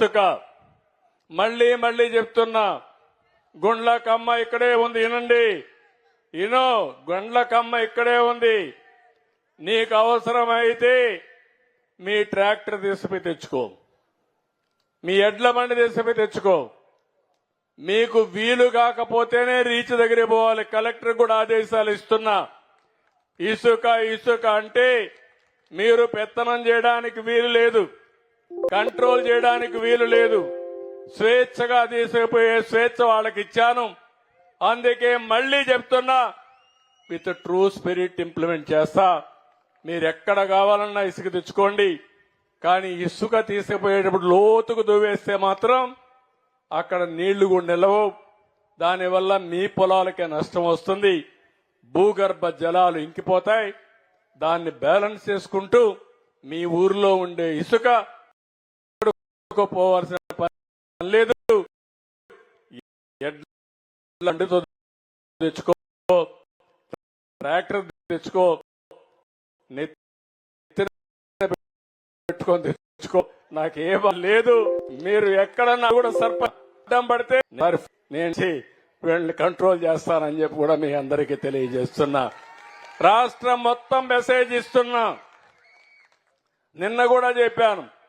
ఇసుక మళ్ళీ మళ్ళీ చెప్తున్నా. గుండ్లకమ్మ ఇక్కడే ఉంది వినండి ఇనో గుండ్లకమ్మ ఇక్కడే ఉంది. నీకు అవసరమైతే మీ ట్రాక్టర్ తీసుకుపోయి తెచ్చుకో. మీ ఎడ్ల బండి తీసుకుపోయి తెచ్చుకో. మీకు వీలు కాకపోతేనే రీచ్ దగ్గర పోవాలి. కలెక్టర్ కూడా ఆదేశాలు ఇస్తున్నా. ఇసుక ఇసుక అంటే మీరు పెత్తనం చేయడానికి వీలు లేదు. కంట్రోల్ చేయడానికి వీలు లేదు. స్వేచ్ఛగా తీసుకుపోయే స్వేచ్ఛ వాళ్ళకి ఇచ్చాను అందుకే మళ్ళీ చెప్తున్నా విత్ ట్రూ స్పిరిట్ ఇంప్లిమెంట్ చేస్తా. మీరు ఎక్కడ కావాలన్నా ఇసుక తెచ్చుకోండి. కానీ ఇసుక తీసుకుపోయేటప్పుడు లోతుకు దువ్వేస్తే మాత్రం అక్కడ నీళ్ళు కూడా నిలవవు. దానివల్ల మీ పొలాలకే నష్టం వస్తుంది. భూగర్భ జలాలు ఇంకిపోతాయి. దాన్ని బ్యాలెన్స్ చేసుకుంటూ మీ ఊర్లో ఉండే ఇసుక పోవాల్సిన పని లేదు. ఎడ్లంటితో తెచ్చుకో. ట్రాక్టర్ తెచ్చుకో. నెత్తిన పెట్టుకొని తెచ్చుకో. నాకేం లేదు. మీరు ఎక్కడన్నా కూడా సర్పడం పడితే నేను వీళ్ళని కంట్రోల్ చేస్తానని చెప్పి కూడా మీ అందరికీ తెలియజేస్తున్నా. రాష్ట్రం మొత్తం మెసేజ్ ఇస్తున్నా. నిన్న కూడా చెప్పాను.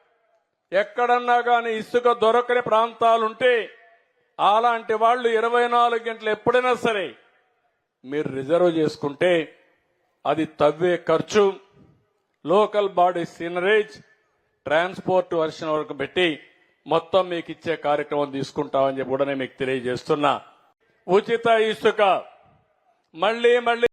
ఎక్కడన్నా కానీ ఇసుక దొరకని ప్రాంతాలుంటే అలాంటి వాళ్ళు ఇరవై నాలుగు గంటలు ఎప్పుడైనా సరే మీరు రిజర్వ్ చేసుకుంటే అది తవ్వే ఖర్చు local body seigniorage transport version వరకు పెట్టి మొత్తం మీకు ఇచ్చే కార్యక్రమం తీసుకుంటామని చెప్పి కూడా నేను మీకు తెలియజేస్తున్నా. ఉచిత ఇసుక. మళ్ళీ మళ్ళీ